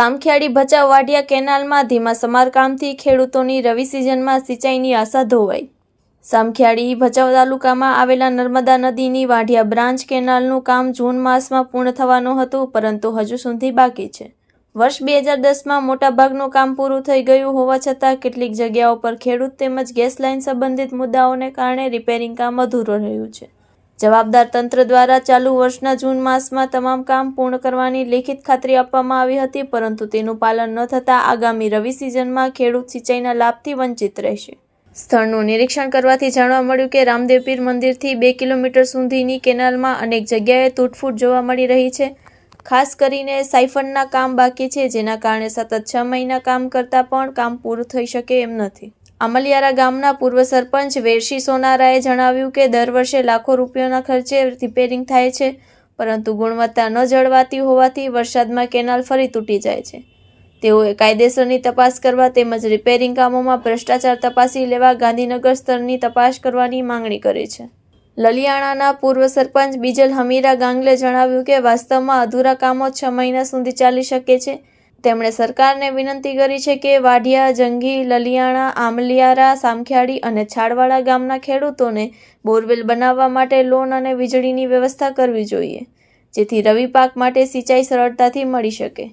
સામખિયાળી ભચાઉ વાઢિયા કેનાલમાં ધીમા સમારકામથી ખેડૂતોની રવિ સિઝનમાં સિંચાઈની આશા ધોવાઈ. સામખિયાળી ભચાઉ તાલુકામાં આવેલા નર્મદા નદીની વાઢિયા બ્રાન્ચ કેનાલનું કામ જૂન માસમાં પૂર્ણ થવાનું હતું, પરંતુ હજુ સુધી બાકી છે. વર્ષ બે હજાર દસમાં મોટાભાગનું કામ પૂરું થઈ ગયું હોવા છતાં કેટલીક જગ્યાઓ પર ખેડૂત તેમજ ગેસ લાઇન સંબંધિત મુદ્દાઓને કારણે રિપેરિંગ કામ અધૂરું રહ્યું છે. જવાબદાર તંત્ર દ્વારા ચાલુ વર્ષના જૂન માસમાં તમામ કામ પૂર્ણ કરવાની લેખિત ખાતરી આપવામાં આવી હતી, પરંતુ તેનું પાલન ન થતાં આગામી રવિ સિઝનમાં ખેડૂત સિંચાઈના લાભથી વંચિત રહેશે. સ્થળનું નિરીક્ષણ કરવાથી જાણવા મળ્યું કે રામદેવ પીર મંદિરથી બે કિલોમીટર સુધીની કેનાલમાં અનેક જગ્યાએ તૂટફૂટ જોવા મળી રહી છે. ખાસ કરીને સાયફનના કામ બાકી છે, જેના કારણે સતત છ મહિના કામ કરતાં પણ કામ પૂરું થઈ શકે એમ નથી. અમલિયારા ગામના પૂર્વ સરપંચ વેરશી સોનારાએ જણાવ્યું કે દર વર્ષે લાખો રૂપિયાના ખર્ચે રિપેરિંગ થાય છે, પરંતુ ગુણવત્તા ન જળવાતી હોવાથી વરસાદમાં કેનાલ ફરી તૂટી જાય છે. તેઓએ કાયદેસરની તપાસ કરવા તેમજ રિપેરિંગ કામોમાં ભ્રષ્ટાચાર તપાસી લેવા ગાંધીનગર સ્તરની તપાસ કરવાની માંગણી કરી છે. લલિયાણાના પૂર્વ સરપંચ બીજલ હમીરા ગાંગલે જણાવ્યું કે વાસ્તવમાં અધૂરા કામો છ મહિના સુધી ચાલી શકે છે તેમણે સરકારને વિનંતી કરી છે કે વાઢિયા, જંગી, લલિયાણા, આમલિયારા, સામખિયાળી અને છાડવાળા ગામના ખેડૂતોને બોરવેલ બનાવવા માટે લોન અને વીજળીની વ્યવસ્થા કરવી જોઈએ, જેથી રવિ પાક માટે સિંચાઈ સરળતાથી મળી શકે.